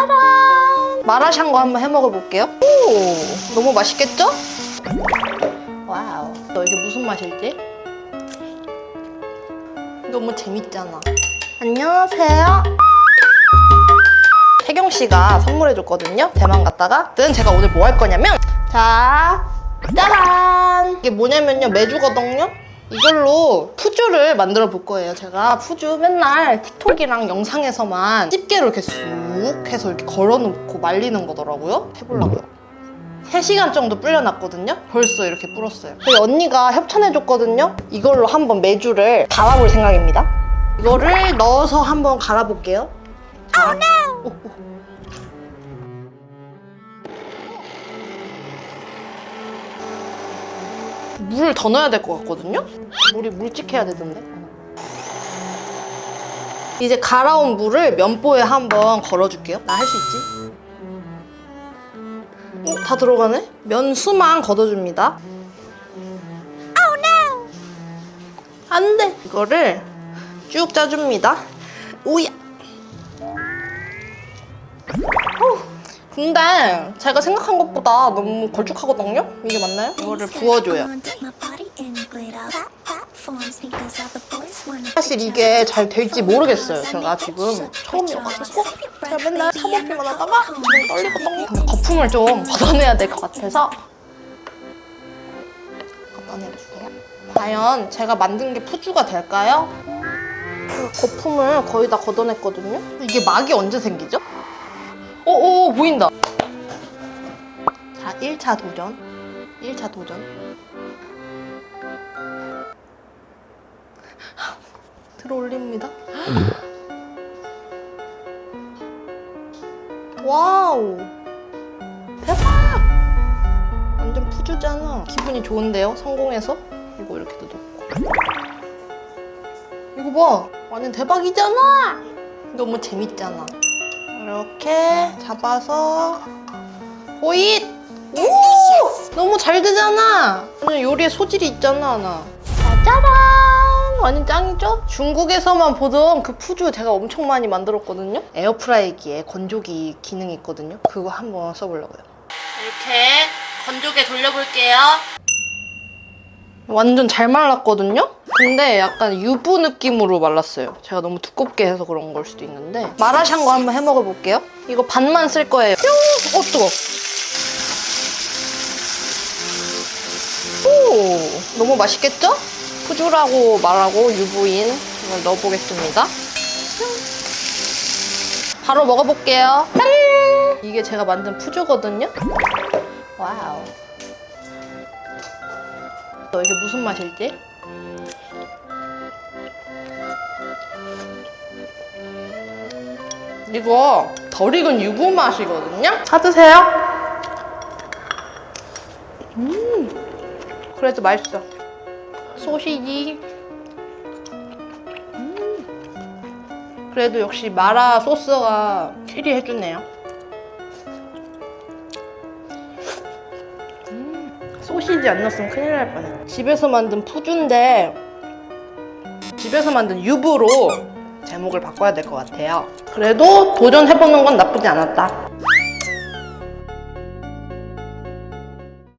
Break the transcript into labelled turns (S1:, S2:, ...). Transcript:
S1: 짜란! 마라샹궈 한번 해 먹어볼게요. 오, 너무 맛있겠죠? 와우. 너 이게 무슨 맛일지? 너무 재밌잖아. 안녕하세요. 태경 씨가 선물해줬거든요. 대만 갔다가. 는 제가 오늘 뭐 할 거냐면, 자, 짜란! 이게 뭐냐면요, 메주거든요. 이걸로 푸주를 만들어 볼 거예요. 제가 푸주 맨날 틱톡이랑 영상에서만 집게로 이렇게 쑥 해서 이렇게 걸어놓고 말리는 거더라고요. 해보려고요. 3시간 정도 불려놨거든요. 벌써 이렇게 불었어요. 저희 언니가 협찬해줬거든요. 이걸로 한번 메주를 갈아볼 생각입니다. 이거를 넣어서 한번 갈아볼게요. 자. 오, 오. 물을 더 넣어야 될 것 같거든요? 물이 물찍해야 되던데. 이제 갈아온 물을 면보에 한번 걸어줄게요. 나 할 수 있지? 어, 다 들어가네? 면수만 걷어줍니다. 안 돼! 이거를 쭉 짜줍니다. 오야! 어, 근데 제가 생각한 것보다 너무 걸쭉하거든요? 이게 맞나요? 이거를 부어줘요. 사실 이게 잘 될지 모르겠어요. 제가 지금 처음이어가지고 제가 맨날 사먹기만 하다가 지금 떨리거든요. 거품을 좀 걷어내야 될 것 같아서 걷어내볼게요. 과연 제가 만든 게 푸주가 될까요? 그 거품을 거의 다 걷어냈거든요. 이게 막이 언제 생기죠? 오오 보인다. 자, 1차 도전. 1차 도전. 들어 올립니다. 와우. 대박! 완전 푸주잖아. 기분이 좋은데요? 성공해서? 이거 이렇게도 넣고. 이거 봐! 완전 대박이잖아! 너무 재밌잖아. 이렇게 잡아서 호잇! 오! 너무 잘 되잖아! 요리에 소질이 있잖아, 나. 짜란! 완전 짱이죠? 중국에서만 보던 그 푸주 제가 엄청 많이 만들었거든요? 에어프라이기에 건조기 기능이 있거든요? 그거 한번 써보려고요. 이렇게 건조기에 돌려볼게요. 완전 잘 말랐거든요? 근데 약간 유부 느낌으로 말랐어요. 제가 너무 두껍게 해서 그런 걸 수도 있는데 마라샹궈 한번 해 먹어 볼게요. 이거 반만 쓸 거예요. 뿅! 어, 뜨거. 오, 너무 맛있겠죠? 푸주라고 말하고 유부인 이걸 넣어보겠습니다. 바로 먹어볼게요. 짠! 이게 제가 만든 푸주거든요. 와우. 너 이게 무슨 맛일지? 이거 덜 익은 유부 맛이거든요? 찾으세요. 음, 그래도 맛있어. 소시지. 음, 그래도 역시 마라 소스가 킬이 해주네요. 음, 소시지 안 넣었으면 큰일 날 뻔해. 집에서 만든 푸주인데 집에서 만든 유부로 제목을 바꿔야 될 것 같아요. 그래도 도전해보는 건 나쁘지 않았다.